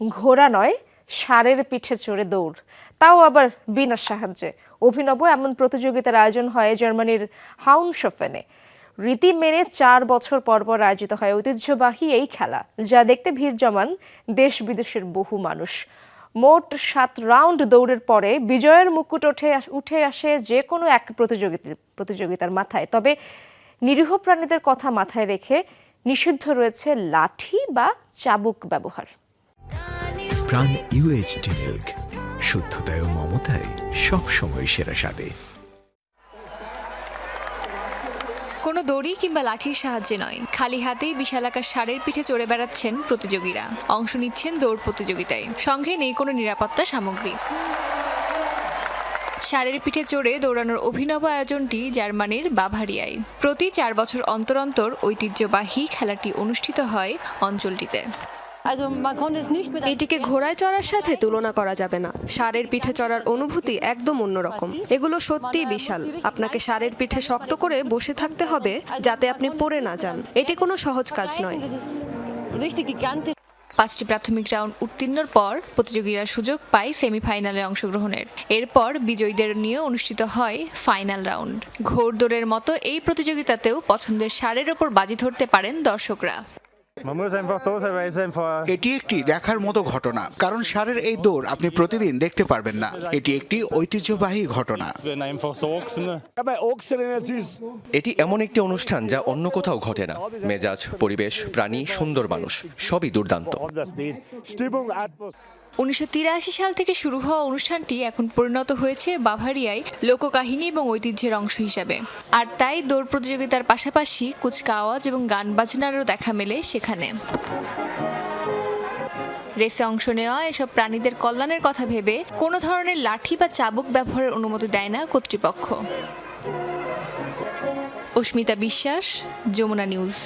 ঘোড়া নয়, ষাঁড়ের পিঠে চড়ে দৌড়। তাও আবার বিনা সাহায্যে। অভিনব এমন প্রতিযোগিতার আয়োজন হয় জার্মানির হাউনশফেনে। রীতি মেনে চার বছর পর পর আয়োজিত হয় ঐতিহ্যবাহী এই খেলা, যা দেখতে ভিড় জমান দেশ বিদেশের বহু মানুষ। মোট সাত রাউন্ড দৌড়ের পরে বিজয়ের মুকুট ওঠে উঠে আসে যে কোনো এক প্রতিযোগিতার প্রতিযোগিতার মাথায়। তবে নিরীহ প্রাণীদের কথা মাথায় রেখে নিষিদ্ধ রয়েছে লাঠি বা চাবুক ব্যবহার। প্রাণ ইউএইচটি মিল্ক শুদ্ধতায় ও মমতায় সবসময় সেরা স্বাদে। কোনো দড়ি কিংবা লাঠির সাহায্যে নয়। খালি হাতেই বিশালাকার ষাঁড়ের পিঠে চড়ে বেড়াচ্ছেন প্রতিযোগীরা। অংশ নিচ্ছেন দৌড় প্রতিযোগিতায়। সঙ্গে নেই কোনো নিরাপত্তা সামগ্রী। ষাঁড়ের পিঠে চড়ে দৌড়ানোর অভিনব আয়োজনটি জার্মানির বাভারিয়ায়। প্রতি চার বছর অন্তর অন্তর ঐতিহ্যবাহী খেলাটি অনুষ্ঠিত হয় অঞ্চলটিতে। এটিকে ঘোড়ায় চড়ার সাথে তুলনা করা যাবে না। ষাঁড়ের পিঠে চড়ার অনুভূতি একদম অন্যরকম। এগুলো সত্যিই বিশাল। আপনাকে ষাঁড়ের পিঠে শক্ত করে বসে থাকতে হবে যাতে আপনি পড়ে না যান। এটি কোনো সহজ কাজ নয়. পাঁচটি প্রাথমিক রাউন্ড উত্তীর্ণর পর প্রতিযোগীরা সুযোগ পায় সেমিফাইনালে অংশগ্রহণের। এরপর বিজয়ীদের নিয়ে অনুষ্ঠিত হয় ফাইনাল রাউন্ড। ঘোড়দৌড়ের মতো এই প্রতিযোগিতাতেও পছন্দের ষাঁড়ের ওপর বাজি ধরতে পারেন দর্শকরা। এটি একটি দেখার মতো ঘটনা কারণ সারের এই দৌড় আপনি প্রতিদিন দেখতে পারবেন না। এটি একটি ঐতিহ্যবাহী ঘটনা। এটি এমন একটি অনুষ্ঠান যা অন্য কোথাও ঘটে না। মেজাজ পরিবেশ প্রাণী সুন্দর মানুষ সবই দুর্দান্ত। উনিশশো সাল থেকে শুরু হওয়া অনুষ্ঠানটি এখন পরিণত হয়েছে বাভারিয়ায় লোককাহিনী এবং ঐতিহ্যের অংশ হিসাবে। আর তাই দৌড় প্রতিযোগিতার পাশাপাশি কুচকাওয়াজ এবং গান বাজনারও দেখা মেলে সেখানে। রেসে অংশ নেওয়া এসব প্রাণীদের কল্যাণের কথা ভেবে কোনো ধরনের লাঠি বা চাবুক ব্যবহারের অনুমতি দেয় না কর্তৃপক্ষ। অস্মিতা বিশ্বাস, যমুনা নিউজ।